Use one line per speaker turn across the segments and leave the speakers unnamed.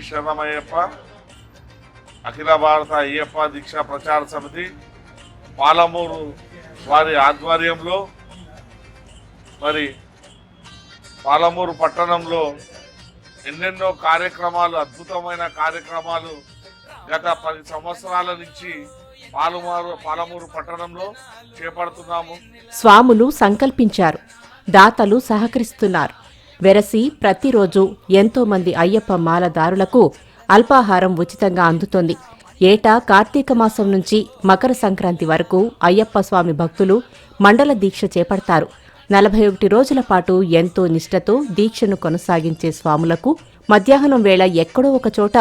శరణమయ్యప్ప అఖిల భారత అయ్యప్ప దీక్ష ప్రచార సమితి పాలమూరు వారి ఆధ్వర్యంలో మరి పాలమూరు పట్టణంలో ఎన్నెన్నో కార్యక్రమాలు అద్భుతమైన కార్యక్రమాలు గత పది సంవత్సరాల నుంచి పాలమూరు పాలమూరు పట్టణంలో చేపడుతున్నాము.
స్వాములు సంకల్పించారు దాతలు సహకరిస్తున్నారు. వెరసి ప్రతిరోజు ఎంతో మంది అయ్యప్ప మాలదారులకు అల్పాహారం ఉచితంగా అందుతోంది. ఏటా కార్తీక మాసం నుంచి మకర సంక్రాంతి వరకు అయ్యప్ప స్వామి భక్తులు మండల దీక్ష చేపడతారు. నలభై ఒకటి రోజుల పాటు ఎంతో నిష్ఠతో దీక్షను కొనసాగించే స్వాములకు మధ్యాహ్నం వేళ ఎక్కడో ఒక చోట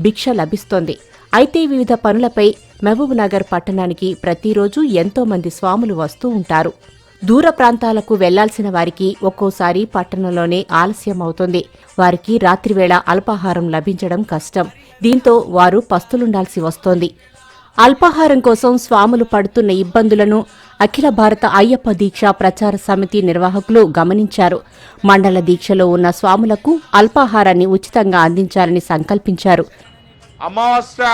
భిక్ష లభిస్తోంది. అయితే వివిధ పనులపై మహబూబ్నగర్ పట్టణానికి ప్రతిరోజు ఎంతో మంది స్వాములు వస్తూ ఉంటారు. దూర ప్రాంతాలకు వెళ్ళాల్సిన వారికి ఒక్కోసారి పట్టణంలోనే ఆలస్యం అవుతుంది వారికి రాత్రివేళ అల్పాహారం లభించడం కష్టం. దీంతో వారు పస్తులుండాల్సి వస్తోంది. అల్పాహారం కోసం స్వాములు పడుతున్న ఇబ్బందులను అఖిల భారత అయ్యప్ప దీక్ష ప్రచార సమితి నిర్వాహకులు గమనించారు. మండల దీక్షలో ఉన్న స్వాములకు అల్పాహారాన్ని ఉచితంగా అందించాలని సంకల్పించారు.
అమావాస్య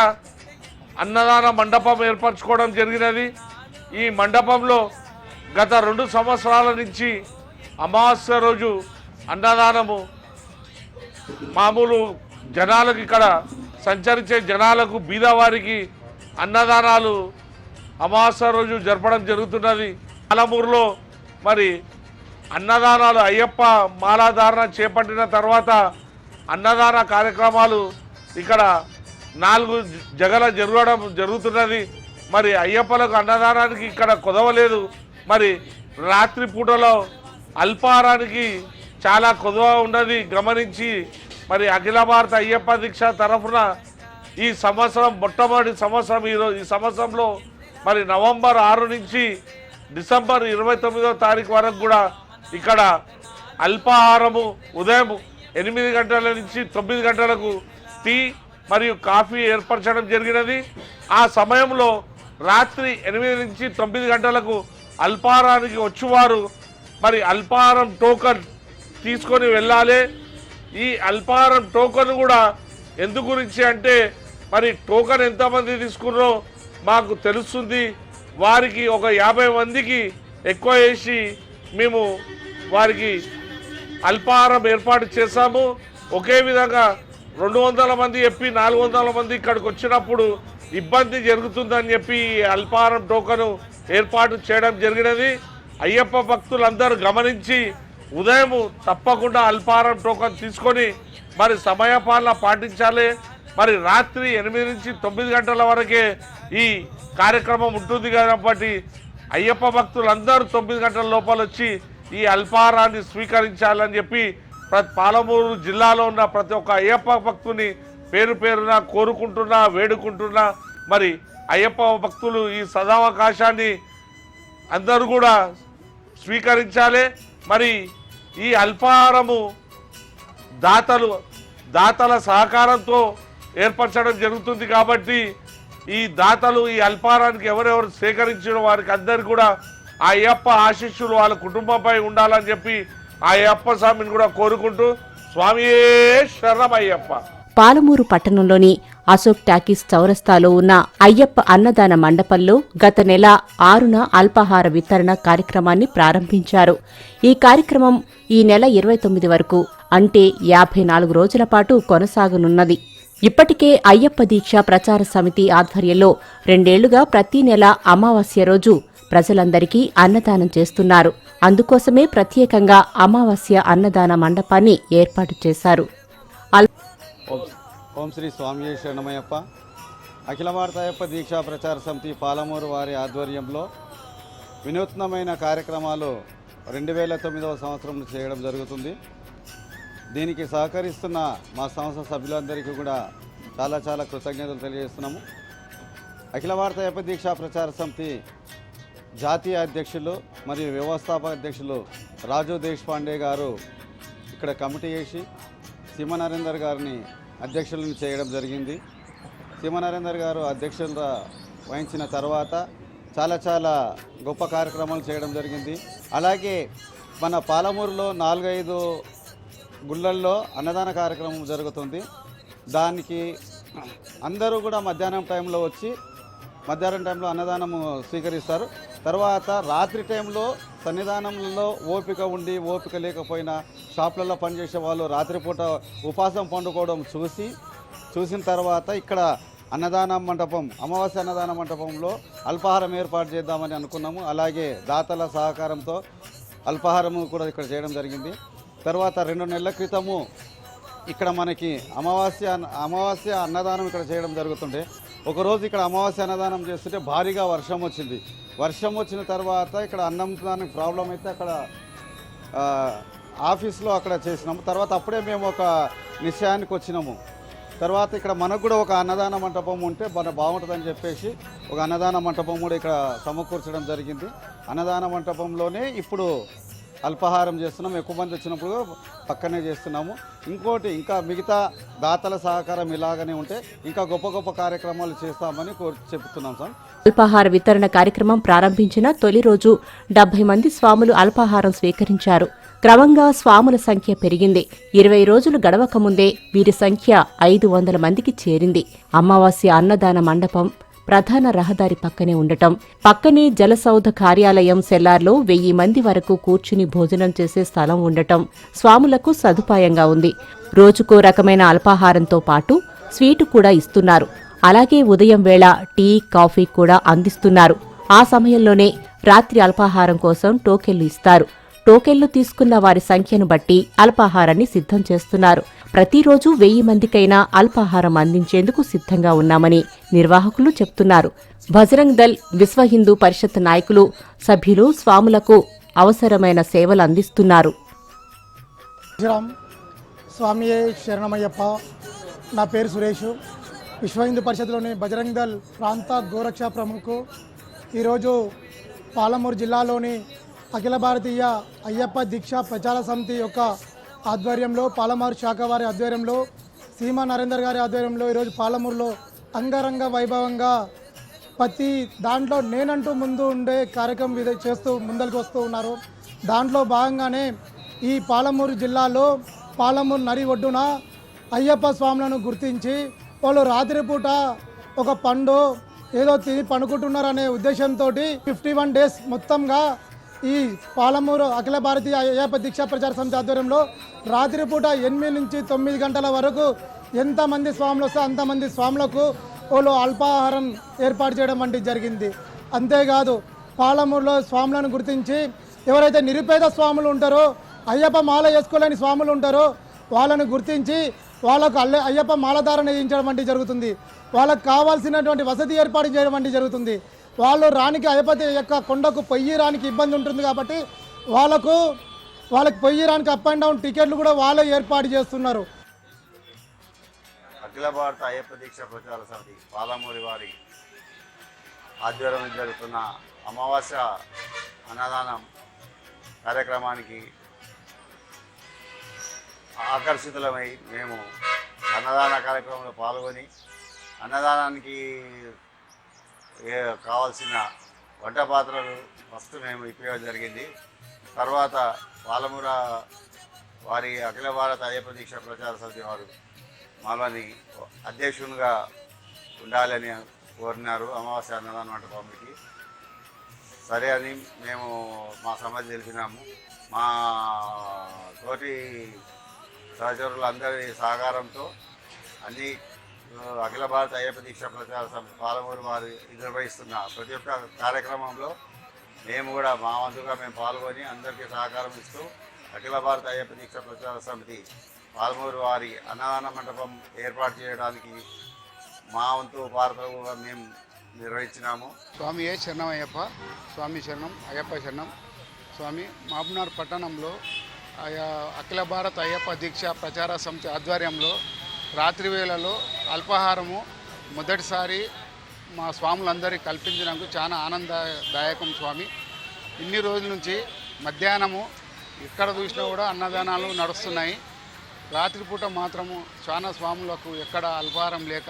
అన్నదాన మండపం ఏర్పరచుకోవడం జరిగినది. ఈ మండపంలో గత రెండు సంవత్సరాల నుంచి అమావాస్య రోజు అన్నదానము మామూలు జనాలకు ఇక్కడ సంచరించే జనాలకు బీదవారికి అన్నదానాలు అమావాస్య రోజు జరపడం జరుగుతున్నది. పాలమూరులో మరి అన్నదానాలు అయ్యప్ప మాలాధారణ చేపట్టిన తర్వాత అన్నదాన కార్యక్రమాలు ఇక్కడ నాలుగు జగల జరగడం జరుగుతున్నది. మరి అయ్యప్పలకు అన్నదానానికి ఇక్కడ కుదవలేదు. మరి రాత్రి పూటలో అల్పాహారానికి చాలా కొదువ ఉన్నది. గమనించి మరి అఖిల భారత అయ్యప్ప దీక్ష తరఫున ఈ సంవత్సరం మొట్టమొదటి సంవత్సరం ఈరోజు ఈ సంవత్సరంలో మరి నవంబర్ ఆరు నుంచి డిసెంబర్ ఇరవై తొమ్మిదో తారీఖు వరకు కూడా ఇక్కడ అల్పాహారము ఉదయం ఎనిమిది గంటల నుంచి తొమ్మిది గంటలకు టీ మరియు కాఫీ ఏర్పరచడం జరిగినది. ఆ సమయంలో రాత్రి ఎనిమిది నుంచి తొమ్మిది గంటలకు అల్పారానికి వచ్చేవారు. మరి అల్పారం టోకన్ తీసుకొని వెళ్ళాలి. ఈ అల్పారం టోకన్ కూడా ఎందు గురించి అంటే మరి టోకన్ ఎంతమంది తీసుకున్నారో మాకు తెలుస్తుంది. వారికి ఒక యాభై మందికి ఎక్కువ వేసి మేము వారికి అల్పాహారం ఏర్పాటు చేశాము. ఒకే విధంగా రెండు వందల మంది చెప్పి నాలుగు వందల మంది ఇక్కడికి వచ్చినప్పుడు ఇబ్బంది జరుగుతుందని చెప్పి ఈ అల్పాహారం టోకను ఏర్పాటు చేయడం జరిగినది. అయ్యప్ప భక్తులందరూ గమనించి ఉదయం తప్పకుండా అల్పారం టోకన్ తీసుకొని మరి సమయపాలన పాటించాలి. మరి రాత్రి ఎనిమిది నుంచి తొమ్మిది గంటల వరకే ఈ కార్యక్రమం ఉంటుంది కాబట్టి అయ్యప్ప భక్తులందరూ తొమ్మిది గంటల లోపల వచ్చి ఈ అల్పాహారాన్ని స్వీకరించాలని చెప్పి ప్రతి పాలమూరు జిల్లాలో ఉన్న ప్రతి ఒక్క అయ్యప్ప భక్తుని పేరు పేరున కోరుకుంటున్నా వేడుకుంటున్నా. మరి అయ్యప్ప భక్తులు ఈ సదావకాశాన్ని అందరూ కూడా స్వీకరించాలి. మరి ఈ అల్పాహారము దాతలు దాతల సహకారంతో ఏర్పరచడం జరుగుతుంది కాబట్టి ఈ దాతలు ఈ అల్పారానికి ఎవరెవరు సేకరించిన వారికి అందరు కూడా ఆ అయ్యప్ప ఆశీస్సులు వాళ్ళ కుటుంబంపై ఉండాలని చెప్పి ఆ అయ్యప్ప స్వామిని కూడా కోరుకుంటూ స్వామి శరణమయ్యప్ప.
పాలమూరు పట్టణంలోని అశోక్ టాకీస్ చౌరస్తాలో ఉన్న అయ్యప్ప అన్నదాన మండపంలో గత నెల ఆరున అల్పాహార వితరణ కార్యక్రమాన్ని ప్రారంభించారు. ఈ కార్యక్రమం ఈ నెల ఇరవై తొమ్మిది వరకు అంటే యాభై నాలుగు రోజుల పాటు కొనసాగనున్నది. ఇప్పటికే అయ్యప్ప దీక్ష ప్రచార సమితి ఆధ్వర్యంలో రెండేళ్ళుగా ప్రతి నెల అమావాస్య రోజు ప్రజలందరికీ అన్నదానం చేస్తున్నారు. అందుకోసమే ప్రత్యేకంగా అమావాస్య అన్నదాన మండపాన్ని ఏర్పాటు చేశారు. అల్-
ఓం శ్రీ స్వామి శరణమయ్యప్ప. అఖిల భారతయ్యప్ప దీక్షా ప్రచార సమితి పాలమూరు వారి ఆధ్వర్యంలో వినూత్నమైన కార్యక్రమాలు రెండు వేల తొమ్మిదవ సంవత్సరం చేయడం జరుగుతుంది. దీనికి సహకరిస్తున్న మా సంస్థ సభ్యులందరికీ కూడా చాలా చాలా కృతజ్ఞతలు తెలియజేస్తున్నాము. అఖిల భారతయ్యప్ప దీక్షా ప్రచార సమితి జాతీయ అధ్యక్షులు మరియు వ్యవస్థాపక అధ్యక్షులు రాజు దేశపాండే గారు ఇక్కడ కమిటీ వేసి సీమ నరేందర్ గారిని అధ్యక్షులను చేయడం జరిగింది. సీమనరేందర్ గారు అధ్యక్షులుగా వహించిన తర్వాత చాలా చాలా గొప్ప కార్యక్రమాలు చేయడం జరిగింది. అలాగే మన పాలమూరులో నాలుగైదు గుళ్ళల్లో అన్నదాన కార్యక్రమం జరుగుతుంది. దానికి అందరూ కూడా మధ్యాహ్నం టైంలో వచ్చి మధ్యాహ్నం టైంలో అన్నదానము స్వీకరిస్తారు. తర్వాత రాత్రి టైంలో సన్నిధానంలో ఓపిక ఉండి ఓపిక లేకపోయినా షాపులలో పనిచేసే వాళ్ళు రాత్రిపూట ఉపాసం పండుకోవడం చూసి చూసిన తర్వాత ఇక్కడ అన్నదాన మండపం అమావాస్య అన్నదాన మండపంలో అల్పాహారం ఏర్పాటు చేద్దామని అనుకున్నాము. అలాగే దాతల సహకారంతో అల్పాహారము కూడా ఇక్కడ చేయడం జరిగింది. తర్వాత రెండు నెలల క్రితము ఇక్కడ మనకి అమావాస్య అమావాస్య అన్నదానం ఇక్కడ చేయడం జరుగుతుండే. ఒకరోజు ఇక్కడ అమావాస్య అన్నదానం చేస్తుంటే భారీగా వర్షం వచ్చింది. వర్షం వచ్చిన తర్వాత ఇక్కడ అన్నదానికి ప్రాబ్లం అయితే అక్కడ ఆఫీస్లో అక్కడ చేసినాము. తర్వాత అప్పుడే మేము ఒక నిశ్చయానికి వచ్చినాము. తర్వాత ఇక్కడ మనకు కూడా ఒక అన్నదాన మంటపం ఉంటే మన బాగుంటుందని చెప్పేసి ఒక అన్నదాన మంటపం కూడా ఇక్కడ సమకూర్చడం జరిగింది. అన్నదాన మంటపంలోనే ఇప్పుడు అల్పాహారం చేస్తున్నాం ఎక్కువ మంది వచ్చినప్పుడు పక్కనే చేస్తున్నాము. ఇంకోటి ఇంకా మిగతా దాతల సహకారం ఇలాగనే ఉంటే ఇంకా గొప్ప గొప్ప కార్యక్రమాలు చేస్తామని చెప్తున్నాం సార్.
అల్పాహార వితరణ కార్యక్రమం ప్రారంభించిన తొలి రోజు డెబ్బై మంది స్వాములు అల్పాహారం స్వీకరించారు. క్రమంగా స్వాముల సంఖ్య పెరిగింది. ఇరవై రోజులు గడవక ముందే వీరి సంఖ్య ఐదు వందల మందికి చేరింది. అమావాస్య అన్నదాన మండపం ప్రధాన రహదారి పక్కనే ఉండటం. పక్కనే జలసౌధ కార్యాలయం సెల్లార్లో వెయ్యి మంది వరకు కూర్చుని భోజనం చేసే స్థలం ఉండటం స్వాములకు సదుపాయంగా ఉంది. రోజుకో రకమైన అల్పాహారంతో పాటు స్వీటు కూడా ఇస్తున్నారు. అలాగే ఉదయం వేళ టీ కాఫీ కూడా అందిస్తున్నారు. ఆ సమయంలోనే రాత్రి అల్పాహారం కోసం టోకెళ్ళు ఇస్తారు. టోకెళ్ళు తీసుకున్న వారి సంఖ్యను బట్టి అల్పాహారాన్ని సిద్ధం చేస్తున్నారు. ప్రతిరోజు వెయ్యి మందికైనా అల్పాహారం అందించేందుకు సిద్ధంగా ఉన్నామని నిర్వాహకులు చెప్తున్నారు. బజరంగ్ దల్ విశ్వ హిందూ పరిషత్ నాయకులు సభ్యులు స్వాములకు అవసరమైన సేవలు అందిస్తున్నారు.
స్వామి శరణమయ్యప్ప నా పేరు సురేష్. విశ్వ హిందూ పరిషత్లోని బజరంగ్ దళ్ ప్రాంత గోరక్ష ప్రముఖు ఈరోజు పాలమూరు జిల్లాలోని అఖిల భారతీయ అయ్యప్ప దీక్ష ప్రచార సమితి యొక్క ఆధ్వర్యంలో పాలమూరు శాఖ వారి ఆధ్వర్యంలో సీమా నరేందర్ గారి ఆధ్వర్యంలో ఈరోజు పాలమూరులో అంగరంగ వైభవంగా ప్రతి దాంట్లో నేనంటూ ముందు ఉండే కార్యక్రమం ఇది చేస్తూ ముందరికి వస్తూ ఉన్నారు. దాంట్లో భాగంగానే ఈ పాలమూరు జిల్లాలో పాలమూరు నరి ఒడ్డున అయ్యప్ప స్వాములను గుర్తించి వాళ్ళు రాత్రిపూట ఒక పండు ఏదో తిని పనుకుంటున్నారనే ఉద్దేశంతో ఫిఫ్టీ వన్ డేస్ మొత్తంగా ఈ పాలమూరు అఖిల భారతీయ అయ్యప్ప దీక్షా ప్రచార సమితి ఆధ్వర్యంలో రాత్రిపూట ఎనిమిది నుంచి తొమ్మిది గంటల వరకు ఎంతమంది స్వాములు వస్తే అంతమంది స్వాములకు వాళ్ళు అల్పాహారం ఏర్పాటు చేయడం వంటి జరిగింది. అంతేకాదు పాలమూరులో స్వాములను గుర్తించి ఎవరైతే నిరుపేద స్వాములు ఉంటారో అయ్యప్ప మాల వేసుకోలేని స్వాములు ఉంటారో వాళ్ళని గుర్తించి వాళ్ళకు అల్లె అయ్యప్ప మాలధారణ చేయించడం వంటి జరుగుతుంది. వాళ్ళకు కావాల్సినటువంటి వసతి ఏర్పాటు చేయడం వంటి జరుగుతుంది. వాళ్ళు రానికి అధిపతి యొక్క కొండకు పొయ్యి రానికి ఇబ్బంది ఉంటుంది కాబట్టి వాళ్ళకు వాళ్ళకి పొయ్యి రానికి అప్ అండ్ డౌన్ టికెట్లు కూడా వాళ్ళే ఏర్పాటు చేస్తున్నారు.
అఖిల భారత అయ్యప్ప దీక్ష ప్రచార సమితి పాలమూరి వారి ఆధ్వర్యంలో జరుగుతున్న అమావాస్య అన్నదానం కార్యక్రమానికి ఆకర్షితులమై మేము అన్నదాన కార్యక్రమంలో పాల్గొని అన్నదానానికి కావాల్సిన వంట పాత్రలు ఫస్ట్ మేము ఇప్పించడం జరిగింది. తర్వాత పాలమూర వారి అఖిల భారత అయ్యప్ప దీక్ష ప్రచార సమితి వారు మమ్మల్ని అధ్యక్షునిగా ఉండాలని కోరినారు. అమావాస్య అన్నదాన మంటపానికి సరే అని మేము మా సమాధి తెలిసినాము మా తోటి సహచరులందరి సహకారంతో అన్ని అఖిల భారత అయ్యప్ప దీక్ష ప్రచార సమితి పాలమూరు వారు నిర్వహిస్తున్న ప్రతి ఒక్క కార్యక్రమంలో మేము కూడా మా వంతుగా మేము పాల్గొని అందరికీ సహకారం ఇస్తూ అఖిల భారత అయ్యప్ప దీక్ష ప్రచార సమితి పాలమూరు వారి అన్నదాన మండపం ఏర్పాటు చేయడానికి మా వంతు పాత్రగా మేము నిర్వహించినాము.
స్వామి ఏ శరణం అయ్యప్ప? స్వామి శరణం అయ్యప్ప శరణం. స్వామి మాబునార్ పట్టణంలో అఖిల భారత అయ్యప్ప దీక్ష ప్రచార సమితి ఆధ్వర్యంలో రాత్రి వేళలో అల్పాహారము మొదటిసారి మా స్వాములందరికీ కల్పించినందుకు చాలా ఆనందదాయకం స్వామి. ఇన్ని రోజుల నుంచి మధ్యాహ్నము ఎక్కడ చూసినా కూడా అన్నదానాలు నడుస్తున్నాయి. రాత్రిపూట మాత్రము చాలా స్వాములకు ఎక్కడ అల్పాహారం లేక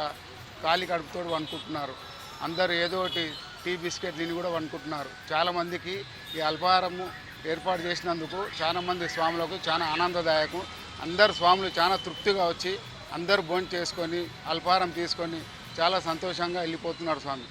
ఖాళీ కడుపుతోడు వండుకుంటున్నారు. అందరూ ఏదో ఒకటి టీ బిస్కెట్ తిని కూడా వండుకుంటున్నారు. చాలామందికి ఈ అల్పాహారము ఏర్పాటు చేసినందుకు చాలా మంది స్వాములకు చాలా ఆనందదాయకం. అందరు స్వాములు చాలా తృప్తిగా వచ్చి అందరూ భోజనం చేసుకొని అల్పారం తీసుకొని చాలా సంతోషంగా వెళ్ళిపోతున్నారు స్వామి.